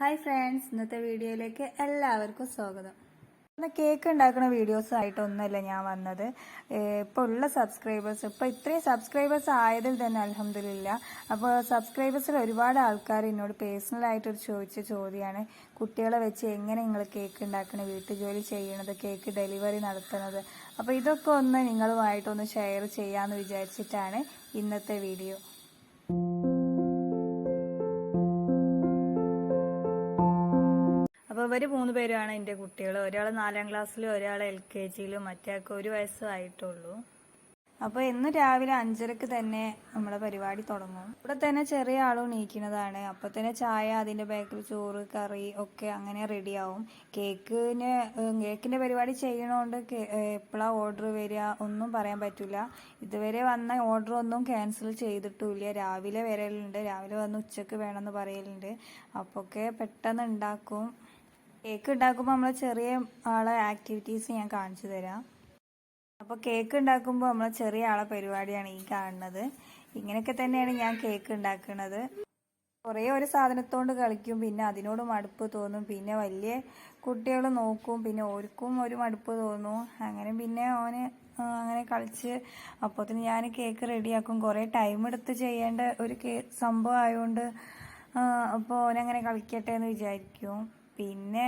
Hi friends ഇന്നത്തെ വീഡിയോയിലേക്ക് എല്ലാവർക്കും സ്വാഗതം. ഇന്ന് കേക്ക് ഉണ്ടാക്കുന്ന വീഡിയോസ് ആയിട്ടൊന്നുമല്ല ഞാൻ വന്നത്. ഇപ്പോൾ ഉള്ള സബ്സ്ക്രൈബേഴ്സ് ഇപ്പോൾ ഇത്രയും സബ്സ്ക്രൈബേഴ്സ് ആയതിൽ തന്നെ അലഹമില്ല അപ്പോൾ സബ്സ്ക്രൈബേഴ്സിൽ ഒരുപാട് ആൾക്കാർ എന്നോട് പേഴ്സണലായിട്ടൊരു ചോദിച്ച ചോദ്യമാണ് കുട്ടികളെ വെച്ച് എങ്ങനെ നിങ്ങൾ കേക്ക് ഉണ്ടാക്കണത് വീട്ടുജോലി ചെയ്യണത് കേക്ക് ഡെലിവറി നടത്തുന്നത്. അപ്പോൾ ഇതൊക്കെ ഒന്ന് നിങ്ങളുമായിട്ടൊന്ന് ഷെയർ ചെയ്യാമെന്ന് വിചാരിച്ചിട്ടാണ് ഇന്നത്തെ വീഡിയോ ഇവർ മൂന്ന് പേരുമാണ് എന്റെ കുട്ടികൾ ഒരാൾ നാലാം ക്ലാസ്സിലും ഒരാൾ എൽ കെ ജിയിലും മറ്റേക്ക് ഒരു വയസ്സായിട്ടുള്ളൂ. അപ്പോൾ ഇന്ന് രാവിലെ അഞ്ചരക്ക് തന്നെ നമ്മളെ പരിപാടി തുടങ്ങും. ഇവിടെ തന്നെ ചെറിയ ആളും നീക്കുന്നതാണ് അപ്പോൾ തന്നെ ചായ അതിന്റെ ബാക്കിൽ ചോറ് കറി ഒക്കെ അങ്ങനെ റെഡിയാവും കേക്കിന് കേക്കിന്റെ പരിപാടി ചെയ്യണോണ്ട് എപ്പോഴാണ് ഓർഡർ വരിക ഒന്നും പറയാൻ പറ്റില്ല ഇതുവരെ വന്ന ഓർഡർ ഒന്നും ക്യാൻസൽ ചെയ്തിട്ടില്ല രാവിലെ വരലുണ്ട്. രാവിലെ വന്ന് ഉച്ചയ്ക്ക് വേണമെന്ന് പറയലുണ്ട്. അപ്പോൾ ഒക്കെ പെട്ടെന്ന് ഉണ്ടാക്കും. കേക്ക് ഉണ്ടാക്കുമ്പോൾ നമ്മൾ ചെറിയ ആളെ ആക്ടിവിറ്റീസ് ഞാൻ കാണിച്ചു തരാം. അപ്പോൾ കേക്ക് ഉണ്ടാക്കുമ്പോൾ നമ്മൾ ചെറിയ ആളെ പരിപാടിയാണ് ഈ കാണുന്നത്. ഇങ്ങനെയൊക്കെ തന്നെയാണ് ഞാൻ കേക്ക് ഉണ്ടാക്കുന്നത്. കുറേ ഒരു സാധനത്തോണ്ട് കളിക്കും പിന്നെ അതിനോട് മടുപ്പ് തോന്നും പിന്നെ വലിയ കുട്ടികൾ നോക്കും പിന്നെ ഓർക്കും ഒരു മടുപ്പ് തോന്നും. അങ്ങനെ പിന്നെ ഓന് അങ്ങനെ കളിച്ച് അപ്പോത്തിന് ഞാൻ കേക്ക് റെഡിയാക്കും. കുറേ ടൈം എടുത്ത് ചെയ്യേണ്ട ഒരു കേ സംഭവം ആയതുകൊണ്ട് അപ്പോൾ ഓനങ്ങനെ കളിക്കട്ടെ എന്ന് വിചാരിക്കും. പിന്നെ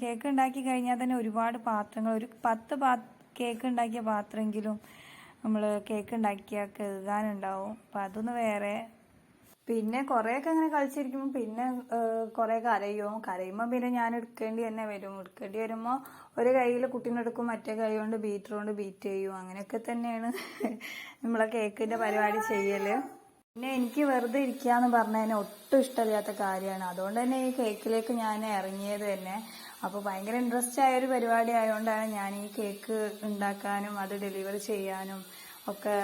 കേക്ക് ഉണ്ടാക്കി കഴിഞ്ഞാൽ തന്നെ ഒരുപാട് പാത്രങ്ങൾ ഒരു പത്ത് പാ കേക്ക് ഉണ്ടാക്കിയ പാത്രമെങ്കിലും നമ്മൾ കേക്ക് ഉണ്ടാക്കിയാൽ കഴുകാനുണ്ടാവും. അപ്പം അതൊന്ന് വേറെ. പിന്നെ കുറേയൊക്കെ അങ്ങനെ കളിച്ചിരിക്കുമ്പോൾ പിന്നെ കുറേ കരയും. കരയുമ്പോൾ പിന്നെ ഞാൻ എടുക്കേണ്ടി തന്നെ വരും. എടുക്കേണ്ടി വരുമ്പോൾ ഒരു കയ്യിൽ കുട്ടീനെടുക്കും മറ്റേ കൈ കൊണ്ട് ബീറ്റർ കൊണ്ട് ബീറ്റ് ചെയ്യും. അങ്ങനെയൊക്കെ തന്നെയാണ് നമ്മളെ കേക്കിന്റെ പരിപാടി ചെയ്യൽ പിന്നെ എനിക്ക് വെറുതെ ഇരിക്കാന്ന് പറഞ്ഞതിന് ഒട്ടും ഇഷ്ടമില്ലാത്ത കാര്യമാണ്. അതുകൊണ്ട് തന്നെ ഈ കേക്കിലേക്ക് ഞാൻ ഇറങ്ങിയത് തന്നെ. അപ്പോൾ ഭയങ്കര ഇൻട്രസ്റ്റ് ആയ ഒരു പരിപാടി ആയതുകൊണ്ടാണ് ഞാൻ ഈ കേക്ക് ഉണ്ടാക്കാനും അത് ഡെലിവറി ചെയ്യാനും ഒക്കെ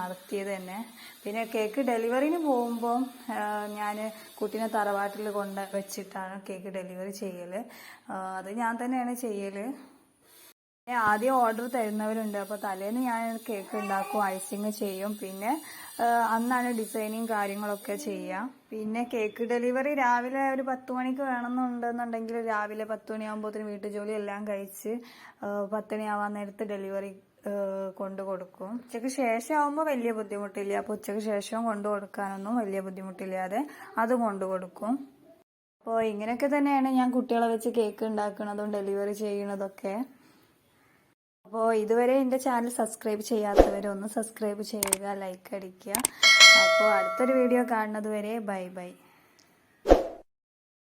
നടത്തിയത് തന്നെ. പിന്നെ കേക്ക് ഡെലിവറിന് പോകുമ്പോൾ ഞാൻ കുട്ടീനെ തറവാട്ടിൽ കൊണ്ട് വെച്ചിട്ടാണ് കേക്ക് ഡെലിവറി ചെയ്യൽ അത് ഞാൻ തന്നെയാണ് ചെയ്യൽ ആദ്യം ഓർഡർ തരുന്നവരുണ്ട്. അപ്പോൾ തലേന്ന് ഞാൻ കേക്ക് ഉണ്ടാക്കും ഐസിങ് ചെയ്യും. പിന്നെ അന്നാണ് ഡിസൈനിങ് കാര്യങ്ങളൊക്കെ ചെയ്യുക പിന്നെ കേക്ക് ഡെലിവറി രാവിലെ ഒരു പത്ത് മണിക്ക് വേണമെന്നുണ്ടെന്നുണ്ടെങ്കിൽ രാവിലെ പത്ത് മണിയാകുമ്പോഴത്തേന് വീട്ടു ജോലി എല്ലാം കഴിച്ച് പത്ത് മണിയാവാൻ നേരത്ത് ഡെലിവറി കൊണ്ടു കൊടുക്കും. ഉച്ചയ്ക്ക് ശേഷം ആകുമ്പോൾ വലിയ ബുദ്ധിമുട്ടില്ല. അപ്പോൾ ഉച്ചയ്ക്ക് ശേഷം കൊണ്ടു കൊടുക്കാനൊന്നും വലിയ ബുദ്ധിമുട്ടില്ലാതെ അത് കൊണ്ടു കൊടുക്കും. അപ്പോൾ ഇങ്ങനെയൊക്കെ തന്നെയാണ് ഞാൻ കുട്ടികളെ വെച്ച് കേക്ക് ഉണ്ടാക്കുന്നതും ഡെലിവറി ചെയ്യണതൊക്കെ. അപ്പോൾ ഇതുവരെ എന്റെ ചാനൽ സബ്സ്ക്രൈബ് ചെയ്യാത്തവരൊന്ന് സബ്സ്ക്രൈബ് ചെയ്യുക ലൈക്ക് അടിക്കുക. അപ്പോൾ അടുത്തൊരു വീഡിയോ കാണുന്നത് വരെ ബൈ ബൈ.